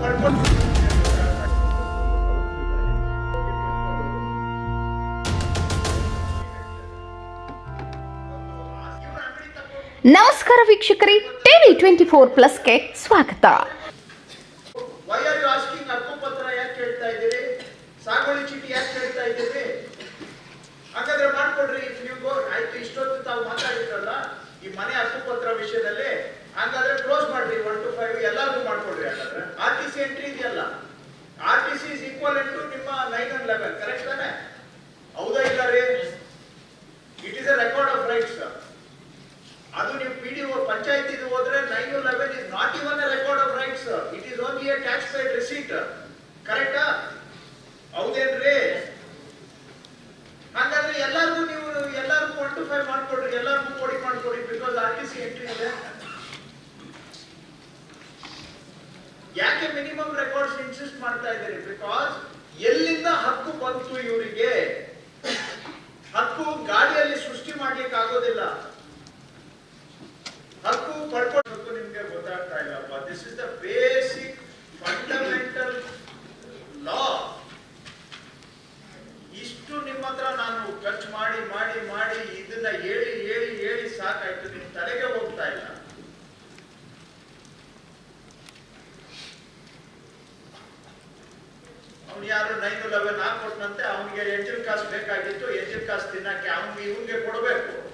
ಕಳ್ಕೊಂಡು ನಮಸ್ಕಾರ ವೀಕ್ಷಕರೇ ಟಿವಿ ಟ್ವೆಂಟಿ ಫೋರ್ ಪ್ಲಸ್ಗೆ ಸ್ವಾಗತ ಅದು ನೀವು ಪಿ ಡಿ ಪಂಚಾಯತ್ ಇದು ಹೋದ್ರೆ nine eleven is not even record of rights it is only a tax paid receipt ಕರೆಕ್ಟಾ ಹೌದೇನ್ರಿ? ಹಾಗಾದ್ರೆ ಎಲ್ಲರಿಗೂ ನೀವು ಎಲ್ಲರಿಗೂ ಒನ್ ಟು ಫೈವ್ ಮಾಡ್ಕೊಡ್ರಿ, ಎಲ್ಲರಿಗೂ ಕೋಡಿ ಮಾಡ್ಕೊಡಿ because R T C entry ಇದೆ. ಯಾಕೆ ಮಿನಿಮಮ್ ರೆಕಾರ್ಡ್ಸ್ ಇನ್ಸಿಸ್ಟ್ ಮಾಡ್ತಾ ಇದ್ದೀರಿ? ಬಿಕಾಸ್ ಎಲ್ಲಿಂದ ಹಕ್ಕು ಬಂತು ಇವರಿಗೆ ಖರ್ಚು ಮಾಡಿ ಮಾಡಿ ಮಾಡಿ ಇದನ್ನ ಹೇಳಿ ಹೇಳಿ ಹೇಳಿ ಸಾಕಾಯ್ತು. ನಿಮ್ ತಲೆಗೆ ಹೋಗ್ತಾ ಇಲ್ಲ. ಅವ್ನು ಯಾರು ನೈನ್ ಲೆವೆನ್ ಹಾಕೊಟ್ನಂತೆ ಅವನಿಗೆ ಎಂಜಿನ್ ಕಾಸು ಬೇಕಾಗಿತ್ತು ಎಂಜಿನ್ ಕಾಸು ತಿನ್ನಕ್ಕೆ ಅವನಿಗೆ ಇವ್ರಿಗೆ ಕೊಡಬೇಕು.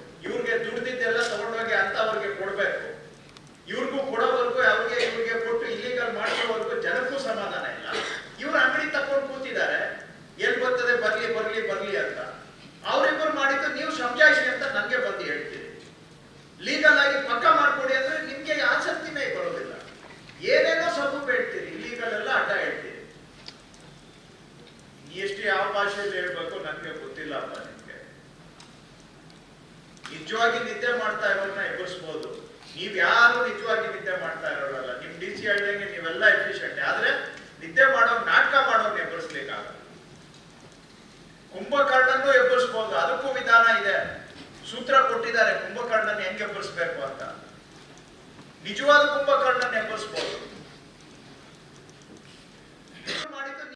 ಏನೇನೋ ಸಬ್ಬು ಬೇಡ್ತೀರಿ ಲೀಗಲ್ ಎಲ್ಲ ಅಡ್ಡ ಹೇಳ್ತೀರಿ ಎಷ್ಟು ಯಾವ ಭಾಷೆಯಲ್ಲಿ ಹೇಳ್ಬೇಕು ನನಗೆ ಗೊತ್ತಿಲ್ಲಪ್ಪ ನಿಮ್ಗೆ. ನಿಜವಾಗಿ ನಿದ್ದೆ ಮಾಡ್ತಾ ಇರೋನ್ನ ಎಬ್ಬರಿಸ್ಬೋದು ನೀವ್ ಯಾರು ನಿಜವಾಗಿ ನಿದ್ದೆ ಮಾಡ್ತಾ ಇರೋರಲ್ಲ, ನಿಮ್ ಡಿ ಸಿ ಹೇಳ್ದಂಗೆ ನೀವೆಲ್ಲ ಎಫಿಷಿಯಂಟ್ ಆದ್ರೆ ನಿದ್ದೆ ಮಾಡೋ ನಾಟಕ ಮಾಡೋರ್ನ ಎಬ್ಬರಿಸ್ಲಿಕ್ಕಾಗಲ್ಲ ಕುಂಭಕರ್ಣನ್ನು ಎಬ್ಬರಿಸ್ಬೋದು ಅದಕ್ಕೂ ವಿಧಾನ ಇದೆ. ಸೂತ್ರ ಕೊಟ್ಟಿದ್ದಾರೆ, ಕುಂಭಕರ್ಣನ್ ಹೆಂಗೆ ಎಬ್ಬರಿಸ್ಬೇಕು ಅಂತ. ನಿಜವಾದ ಕುಂಭಕರ್ಣನ್ ಎಬ್ಬರಿಸ್ಬೋದು